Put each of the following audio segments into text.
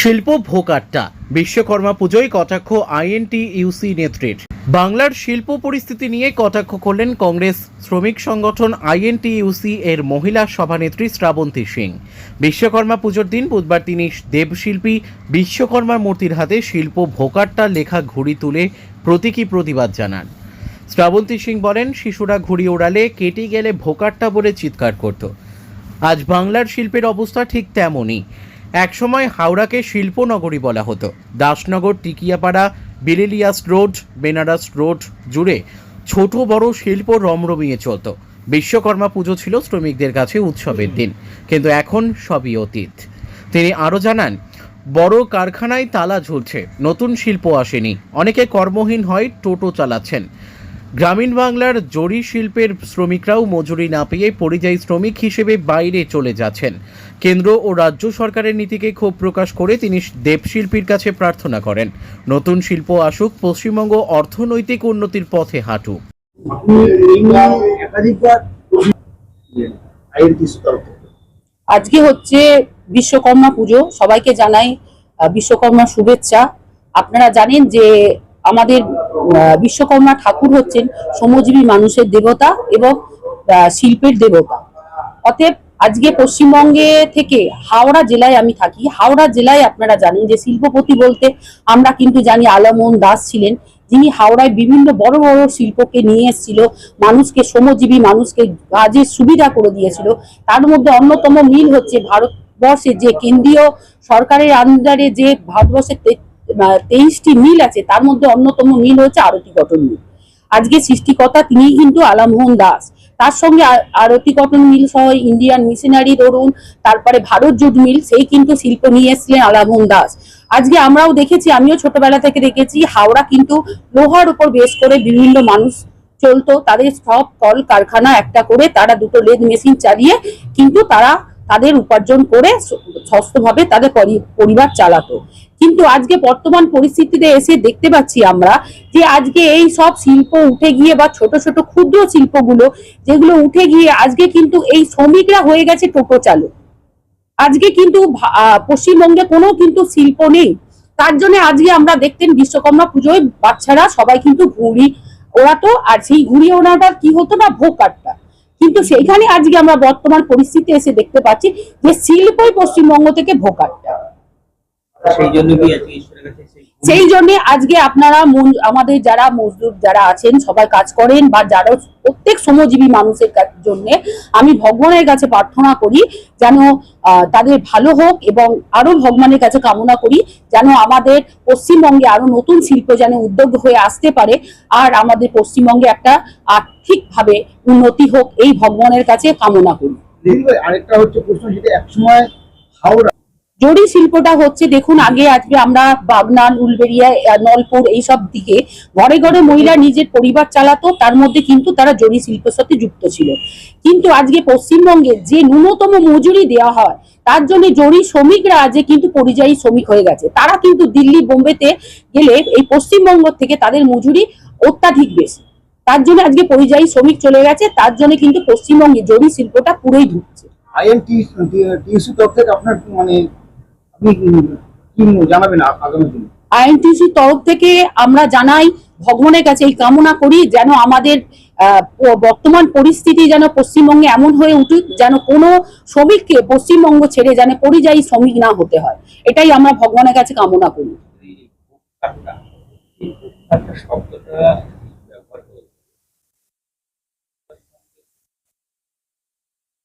শিল্প ভোকাট্টা, বিশ্বকর্মা পুজোয় কটাক্ষ আইএনটি ইউসি নেত্রীর। বাংলার শিল্প পরিস্থিতি নিয়ে কটাক্ষ করলেন কংগ্রেস শ্রমিক সংগঠন আইএনটি ইউসি এর মহিলা সভানেত্রী শ্রাবন্তী সিং। বিশ্বকর্মা পুজোর দিন বুধবার তিনি দেবশিল্পী বিশ্বকর্মার মূর্তির হাতে শিল্প ভোকাট্টা লেখা ঘুড়ি তুলে প্রতীকী প্রতিবাদ জানান। শ্রাবন্তী সিং বলেন, শিশুরা ঘুড়ি ওড়ালে কেটে গেলে ভোকাট্টা বলে চিৎকার করত। আজ বাংলার শিল্পের অবস্থা ঠিক তেমনই। একসময় হাওড়াকে শিল্পনগরী বলা হতো। Dasnagar, Tikiapara, Belilious road, Benaras road জুড়ে ছোট বড় শিল্প রমরমিয়ে চলত। বিশ্বকর্মা পুজো ছিল শ্রমিকদের কাছে উৎসবের দিন, কিন্তু এখন সবই অতীত। তিনি আরও জানান, বড় কারখানায় তালা ঝুলছে, নতুন শিল্প আসেনি। অনেকে কর্মহীন হয় টোটো চালাচ্ছেন। গ্রামীণ বাংলার জরি শিল্পের শ্রমিকরাও মজুরি না পেয়ে পরিযায়ী শ্রমিক হিসেবে বাইরে চলে যাচ্ছেন। কেন্দ্র ও রাজ্য সরকারের নীতিকে ক্ষোভ প্রকাশ করে তিনি দেবশিল্পীর কাছে প্রার্থনা করেন। নতুন শিল্প আসুক, পশ্চিমবঙ্গ অর্থনৈতিক উন্নতির পথে হাঁটুক। আজকে হচ্ছে বিশ্বকর্মা পুজো। সবাইকে জানাই বিশ্বকর্মা শুভেচ্ছা। আপনারা জানেন যে আমাদের বিশ্বকর্মা ঠাকুর হচ্ছেন শ্রমজীবী মানুষের দেবতা এবং শিল্পের দেবতা। অতএব আজকে পশ্চিমবঙ্গে থেকে হাওড়া জেলায় আমি থাকি। হাওড়া জেলায় আপনারা জানেন যে শিল্পপতি বলতে আমরা কিন্তু জানি আলমোহন দাস ছিলেন। যিনি হাওড়ায় বিভিন্ন বড় বড় শিল্পকে নিয়ে এসেছিল, মানুষকে, শ্রমজীবী মানুষকে কাজের সুবিধা করে দিয়েছিল। তার মধ্যে অন্যতম মিল হচ্ছে ভারতবর্ষে যে কেন্দ্রীয় সরকারের আন্ডারে যে ভারতবর্ষের তেইশটি মিল আছে, তার মধ্যে অন্যতম মিল হচ্ছে আরতি কটন মিল। আজকে সৃষ্টিকর্তা তিনি কিন্তু আলামোহন দাস। তার সঙ্গে আরতি কটন মিল সহ ইন্ডিয়ান মিশনারি ধরুন, তারপরে ভারত জুট মিল, সেই কিন্তু শিল্প নিয়ে এসেছিলেন আলামোহন দাস। আজকে আমরাও দেখেছি, আমিও ছোটবেলা থেকে দেখেছি, হাওড়া কিন্তু লোহার উপর বেশ করে বিভিন্ন মানুষ চলতো, তাদের সব কল কারখানা একটা করে তারা দুটো লেদ মেশিন চালিয়ে কিন্তু তারা তাদের উপার্জন করে স্বস্থভাবে তাদের পরিবার চালাতো। কিন্তু আজকে বর্তমান পরিস্থিতিতে এসে দেখতে পাচ্ছি আমরা যে আজকে এই সব শিল্প উঠে গিয়ে বা ছোট ছোট ক্ষুদ্র শিল্পগুলো যেগুলো উঠে গিয়ে আজকে কিন্তু এই শ্রমিকরা হয়ে গেছে টোটো চালক। আজকে কিন্তু পশ্চিমবঙ্গে কোনো কিন্তু শিল্প নেই। তার জন্য আজকে আমরা দেখতেন বিশ্বকর্মা পুজোয় বাচ্চারা সবাই কিন্তু ঘুড়ি ওড়াতো। আর সেই ঘুড়ি ওড়াটা কি হতো না ভোকারটা কিন্তু সেইখানে আজকে আমরা বর্তমান পরিস্থিতি এসে দেখতে পাচ্ছি যে শিল্পই পশ্চিমবঙ্গ থেকে ভোকারটা সেই জন্য আজকে আপনারা আমাদের যারা মজদুর যারা আছেন সবাই কাজ করেন বা যারা প্রত্যেক শ্রমজীবী মানুষের জন্য আমি ভগবানের কাছে প্রার্থনা করি যেন আহ, তাদের ভালো হোক এবং আরও ভগবানের কাছে কামনা করি যেন আমাদের পশ্চিমবঙ্গে আরও নতুন শিল্প যেন উদ্যোগ হয়ে আসতে পারে আর আমাদের পশ্চিমবঙ্গে একটা আর্থিকভাবে উন্নতি হোক এই ভগবানের কাছে কামনা করি। আরেকটা হচ্ছে প্রশ্ন যেটা একসময় হাওড়া জরি শিল্পটা হচ্ছে, দেখুন, আগে আজকে আমরা বাগনান উলবেরিয়া নলপুর এইসব দিকে ঘরে ঘরে মহিলা নিজের পরিবার চালাতো, তার মধ্যে কিন্তু তারা জরি শিল্পের সাথে যুক্ত ছিল। কিন্তু আজকে পশ্চিমবঙ্গে যে ন্যূনতম মজুরি দেওয়া হয়, তার জন্য জরি শ্রমিকরা আজকে কিন্তু পরিযায়ী শ্রমিক হয়ে গেছে। তারা কিন্তু দিল্লি, বোম্বেতে গেলে এই পশ্চিমবঙ্গ থেকে তাদের মজুরি অত্যাধিক বেশি। তার জন্য আজকে পরিযায়ী শ্রমিক চলে গেছে, তার জন্য কিন্তু পশ্চিমবঙ্গে জরি শিল্পটা পুরোই ঢুকছে। আইএনটি টিএসসি তরফ থেকে আপনার মানে জানাবেন আগামী দিনে? আইএনটিসি তরফ থেকে আমরা জানাই ভগবানের কাছে এই কামনা করি যেন আমাদের আহ, বর্তমান পরিস্থিতি যেন পশ্চিমবঙ্গে এমন হয়ে উঠুক যেন কোনো শ্রমিককে পশ্চিমবঙ্গ ছেড়ে যেন পরিযায়ী শ্রমিক না হতে হয়। এটাই আমরা ভগবানের কাছে কামনা করি।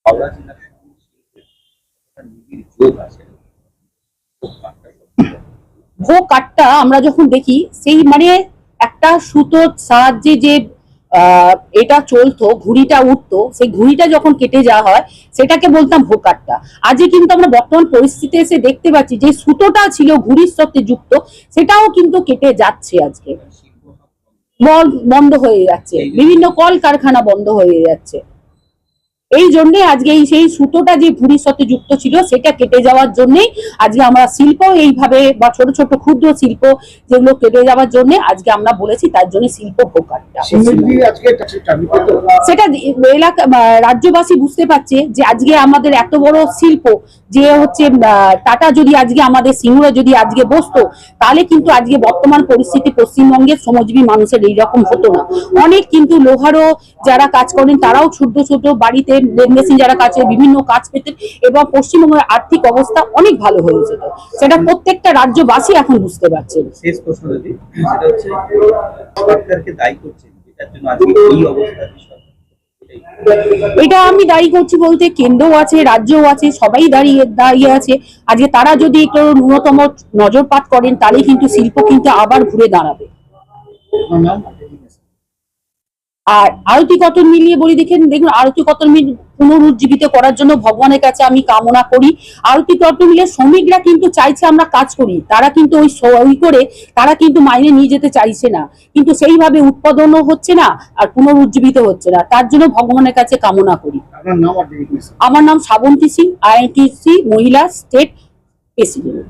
হাওড়া জেলার সঙ্গে শিল্পের নিবিড় যোগ আছে। ভোক্তাটা শব্দটা। ভো কাটটা আমরা যখন দেখি সেই মানে একটা সুতোর সাহায্যে যে এটা চলতো ঘুড়িটা উঠতো সেই ঘুড়িটা যখন কেটে যাওয়া হয় সেটাকে বলতাম ভোকাটটা আজকে কিন্তু আমরা বর্তমান পরিস্থিতি এসে দেখতে পাচ্ছি যে সুতোটা ছিল ঘুড়ির সাথে যুক্ত সেটাও কিন্তু কেটে যাচ্ছে আজকে। বন্ধ হয়ে যাচ্ছে। বিভিন্ন কল কারখানা বন্ধ হয়ে যাচ্ছে। এই জন্যে আজকে এই সেই সুতোটা যে ভুড়ির সাথে যুক্ত ছিল সেটা কেটে যাওয়ার জন্যই আজকে আমরা শিল্প এইভাবে বা ছোট ছোট ক্ষুদ্র শিল্প যেগুলো কেটে যাওয়ার জন্য আজকে আমরা বলেছি তার জন্য শিল্প আজকে সেটা এলাকা রাজ্যবাসী বুঝতে পারছে যে আজকে আমাদের এত বড় শিল্প যে হচ্ছে আহ, টাটা যদি আজকে আমাদের সিঙ্গুরে যদি আজকে বসতো তাহলে কিন্তু আজকে বর্তমান পরিস্থিতি পশ্চিমবঙ্গের শ্রমজীবী মানুষের এইরকম হতো না। অনেক কিন্তু লোহারও যারা কাজ করেন, তারাও ছোট ছোট বাড়িতে মেশিন যারা কাজ করে, বিভিন্ন কাজ পেতেন এবং পশ্চিমবঙ্গের আর্থিক অবস্থা অনেক ভালো হয়ে যেত। সেটা প্রত্যেকটা রাজ্যবাসী এখন বুঝতে পারছেন। শেষ প্রশ্ন যদি, সেটা হচ্ছে, সরকারকে দায়ী করছেন, এটার জন্য আজকে এই অবস্থা এটা আমি দায়ী করছি বলতে কেন্দ্রও আছে রাজ্যও আছে সবাই দাঁড়িয়ে দাঁড়িয়ে আছে। আজকে তারা যদি একটু ন্যূনতম নজরপাত করেন তাহলে কিন্তু শিল্প কিন্তু আবার ঘুরে দাঁড়াবে। আর আরতি কতন মিলিয়ে বলি দেখেন দেখুন আরতি কতন মিল পুনরুজ্জীবিত করার জন্য ভগবানের কাছে আমি কামনা করি। আরতি মিলে শ্রমিকরা কিন্তু চাইছে আমরা কাজ করি। তারা কিন্তু ওই ওই করে তারা কিন্তু মাইনে নিয়ে যেতে চাইছে না। কিন্তু সেইভাবে উৎপাদনও হচ্ছে না আর পুনরুজ্জীবিত হচ্ছে না। তার জন্য ভগবানের কাছে কামনা করি। আমার নাম শ্রাবন্তী সিং আইআইটিসি মহিলা স্টেট প্রেসিডেন্ট।